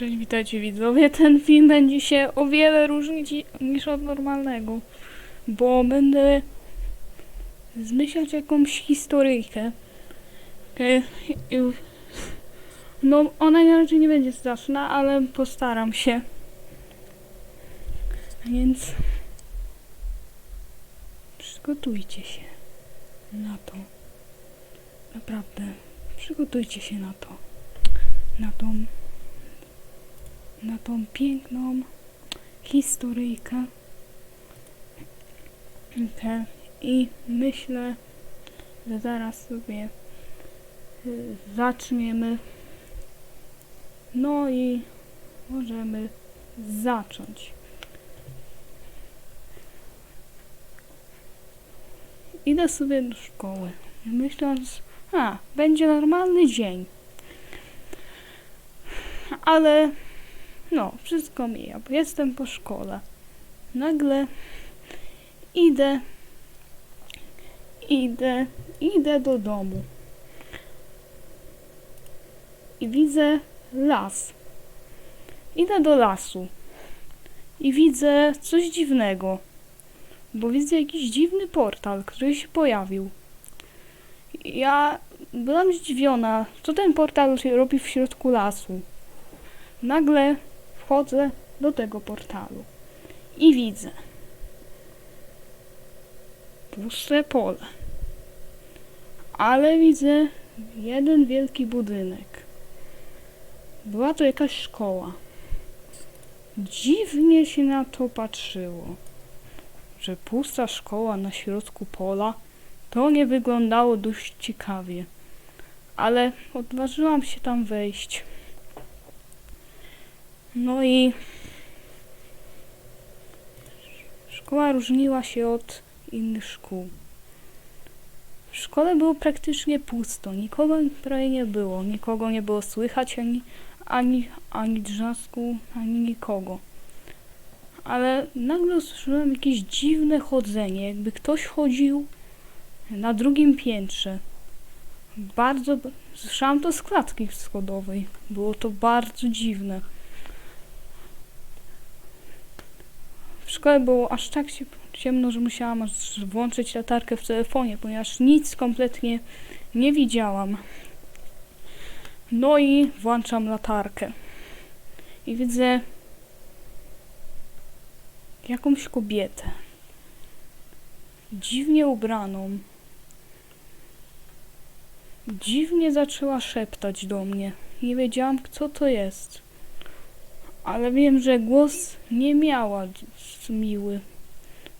Cześć, witajcie widzowie. Ten film będzie się o wiele różnić niż od normalnego, bo będę zmyślać jakąś historyjkę. No, ona raczej nie będzie straszna, ale postaram się. Więc przygotujcie się na to. Naprawdę, przygotujcie się na to. Na tą na tą piękną historyjkę. Okay. I myślę, że zaraz sobie y, zaczniemy. No i możemy zacząć. Idę sobie do szkoły, myśląc, a, będzie normalny dzień. Ale no, wszystko mija, bo jestem po szkole. Nagle idę, idę, idę do domu. I widzę las. Idę do lasu. I widzę coś dziwnego. Bo widzę jakiś dziwny portal, który się pojawił. Ja byłam zdziwiona, co ten portal robi w środku lasu. Nagle wchodzę do tego portalu i widzę puste pole. Ale widzę jeden wielki budynek. Była to jakaś szkoła. Dziwnie się na to patrzyło, że pusta szkoła na środku pola to nie wyglądało dość ciekawie. Ale odważyłam się tam wejść. No i szkoła różniła się od innych szkół. W szkole było praktycznie pusto, nikogo prawie nie było, nikogo nie było słychać, ani, ani, ani drzasku, ani nikogo. Ale nagle usłyszałem jakieś dziwne chodzenie, jakby ktoś chodził na drugim piętrze. Bardzo, słyszałam to z klatki schodowej. Było to bardzo dziwne. W szkole było aż tak ciemno, że musiałam aż włączyć latarkę w telefonie, ponieważ nic kompletnie nie widziałam. No i włączam latarkę. I widzę jakąś kobietę. Dziwnie ubraną. Dziwnie zaczęła szeptać do mnie. Nie wiedziałam, kto to jest. Ale wiem, że głos nie miała miły.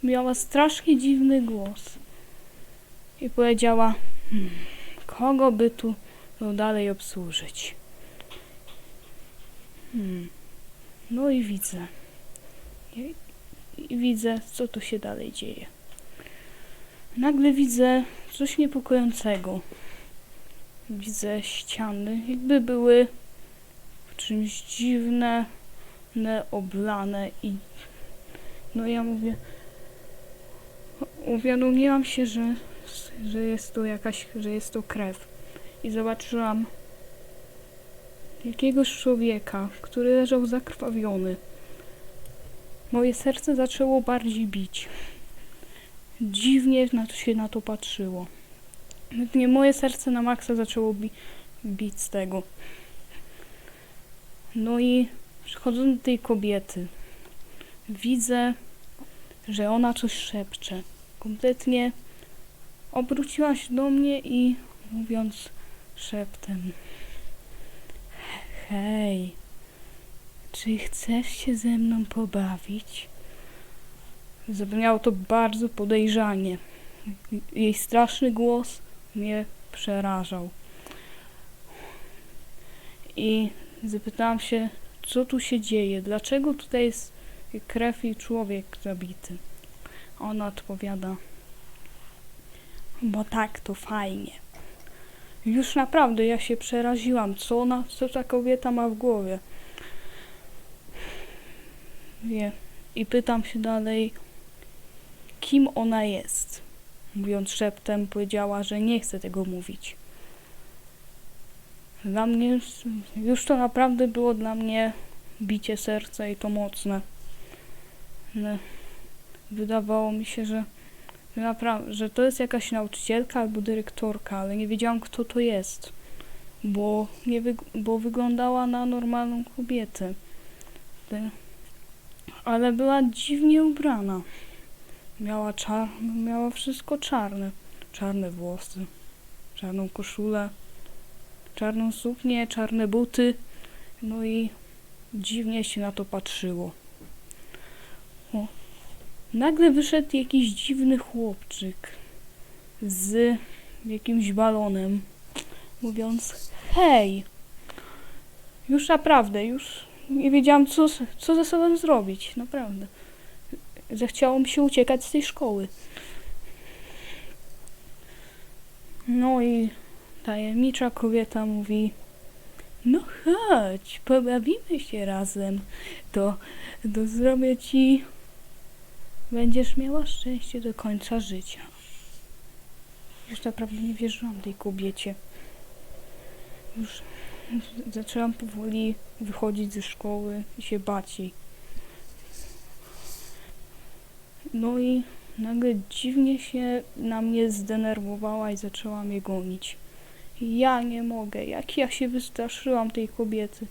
Miała strasznie dziwny głos. I powiedziała, hmm, kogo by tu dalej obsłużyć? Hmm. No i widzę. I, widzę, co tu się dalej dzieje. Nagle widzę coś niepokojącego. Widzę ściany, jakby były czymś dziwne, ne, oblane i no ja mówię uwiadomiłam się, że, że jest to jakaś, że jest to krew i zobaczyłam jakiegoś człowieka, który leżał zakrwawiony. Moje serce zaczęło bardziej bić. Dziwnie na to się na to patrzyło. Nie moje serce na maksa zaczęło bi bić z tego. No i przychodząc do tej kobiety, widzę, że ona coś szepcze. Kompletnie obróciła się do mnie i mówiąc szeptem: Hej, czy chcesz się ze mną pobawić? Zabrzmiało to bardzo podejrzanie. Jej straszny głos mnie przerażał. I zapytałam się, co tu się dzieje, dlaczego tutaj jest krew i człowiek zabity. Ona odpowiada, bo tak to fajnie. Już naprawdę ja się przeraziłam, co ona, co ta kobieta ma w głowie. Wie. I pytam się dalej, kim ona jest. Mówiąc szeptem, powiedziała, że nie chce tego mówić. Dla mnie już, to naprawdę było dla mnie bicie serca i to mocne. Ale wydawało mi się, że naprawdę, że to jest jakaś nauczycielka albo dyrektorka, ale nie wiedziałam kto to jest, bo, nie wyg- bo wyglądała na normalną kobietę. Ale była dziwnie ubrana. Miała, czar- miała wszystko czarne. Czarne włosy, czarną koszulę, czarną suknię, czarne buty. No i dziwnie się na to patrzyło. O. Nagle wyszedł jakiś dziwny chłopczyk z jakimś balonem, mówiąc: Hej! Już naprawdę, już nie wiedziałam, co, co ze sobą zrobić, naprawdę. Zechciało mi się uciekać z tej szkoły. No i tajemnicza kobieta mówi: No chodź, pobawimy się razem. To, to zrobię ci Będziesz miała szczęście do końca życia. Już naprawdę nie wierzyłam tej kobiecie. Już zaczęłam powoli wychodzić ze szkoły i się bać jej. No i nagle dziwnie się na mnie zdenerwowała i zaczęła mnie gonić. Ja nie mogę, jak ja się wystraszyłam tej kobiety.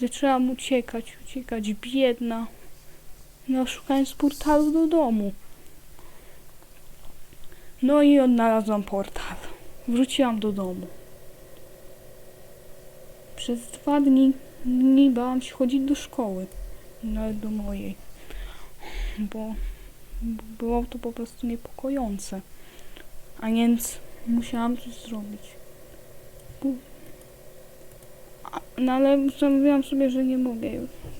Zaczęłam uciekać, uciekać, biedna. No, szukając portalu do domu. No i odnalazłam portal. Wróciłam do domu. Przez dwa dni nie bałam się chodzić do szkoły. Nawet do mojej. Bo było to po prostu niepokojące. A więc musiałam coś zrobić. No ale zamówiłam sobie, że nie mogę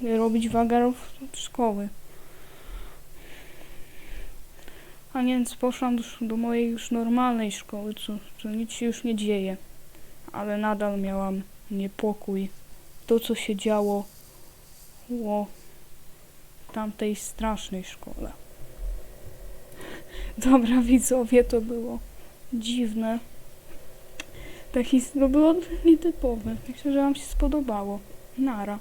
robić wagarów od szkoły. A więc poszłam do, do mojej już normalnej szkoły, co, co nic się już nie dzieje. Ale nadal miałam niepokój. To, co się działo o tamtej strasznej szkole. Dobra, widzowie, to było dziwne. Tak his- to było nietypowe. Myślę, że wam się spodobało. Nara.